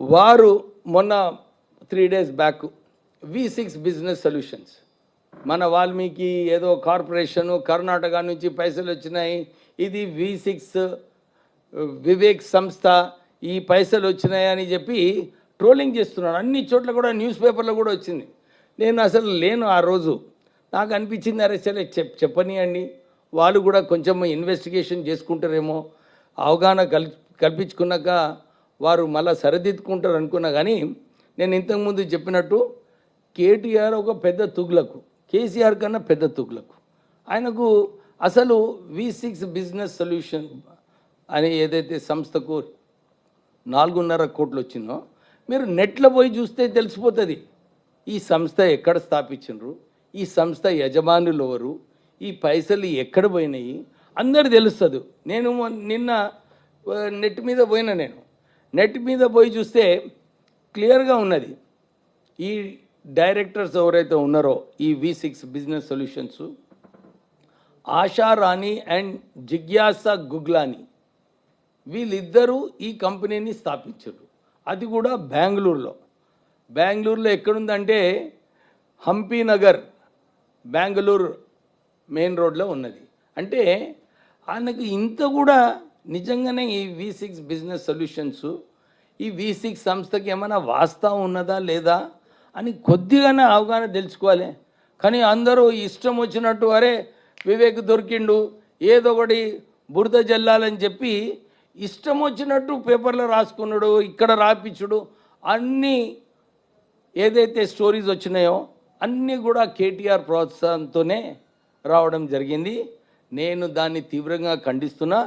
వారు మొన్న three days back V six business solutions మన వాల్మీకి ఏదో కార్పొరేషను కర్ణాటక నుంచి పైసలు వచ్చినాయి. ఇది వి సిక్స్ వివేక్ సంస్థ ఈ పైసలు వచ్చినాయి అని చెప్పి ట్రోలింగ్ చేస్తున్నాడు. అన్ని చోట్ల కూడా న్యూస్ పేపర్లో కూడా వచ్చింది. నేను అసలు లేను ఆ రోజు. నాకు అనిపించింది అరే సరే చెప్ చెప్పనియండి. వాళ్ళు కూడా కొంచెం ఇన్వెస్టిగేషన్ చేసుకుంటారేమో. అవగాహన కల్ కల్పించుకున్నాక వారు మళ్ళీ సరిదిద్దుకుంటారు అనుకున్నా కానీ నేను ఇంతకుముందు చెప్పినట్టు కేటీఆర్ ఒక పెద్ద తుగ్లకు. కేసీఆర్ కన్నా పెద్ద తుగ్లకు. ఆయనకు అసలు వి సిక్స్ బిజినెస్ సొల్యూషన్ అని ఏదైతే సంస్థకు నాలుగున్నర కోట్లు వచ్చిందో మీరు నెట్లో పోయి చూస్తే తెలిసిపోతుంది. ఈ సంస్థ ఎక్కడ స్థాపించరు ఈ సంస్థ యజమానులు ఎవరు? ఈ పైసలు ఎక్కడ పోయినాయి? అందరు తెలుస్తుంది. నేను నిన్న నెట్ మీద పోయినా నేను. నెట్ మీద పోయి చూస్తే క్లియర్గా ఉన్నది. ఈ డైరెక్టర్స్ ఎవరైతే ఉన్నారో ఈ V six business solutions Asha Rani and జిజ్ఞాస గుగ్లాని వీళ్ళిద్దరూ ఈ కంపెనీని స్థాపించారు. అది కూడా బెంగళూరులో. బెంగళూరులో ఎక్కడుందంటే హంపీ నగర్ బెంగళూరు మెయిన్ రోడ్లో ఉన్నది. అంటే ఆయనకు ఇంత కూడా నిజంగానే ఈ వి సిక్స్ బిజినెస్ సొల్యూషన్స్ ఈ వి సిక్స్ సంస్థకి ఏమైనా వాస్తవం ఉన్నదా లేదా అని కొద్దిగానే అవగాహన తెలుసుకోవాలి. కానీ అందరూ ఇష్టం వచ్చినట్టు అరే వివేక్ దొరికిండు ఏదో ఒకటి బురద జల్లాలని చెప్పి ఇష్టం వచ్చినట్టు పేపర్లో రాసుకున్నాడు ఇక్కడ రాపించుడు అన్నీ ఏదైతే స్టోరీస్ వచ్చినాయో అన్నీ కూడా కేటీఆర్ ప్రోత్సాహంతోనే రావడం జరిగింది. నేను దాన్ని తీవ్రంగా ఖండిస్తున్నా.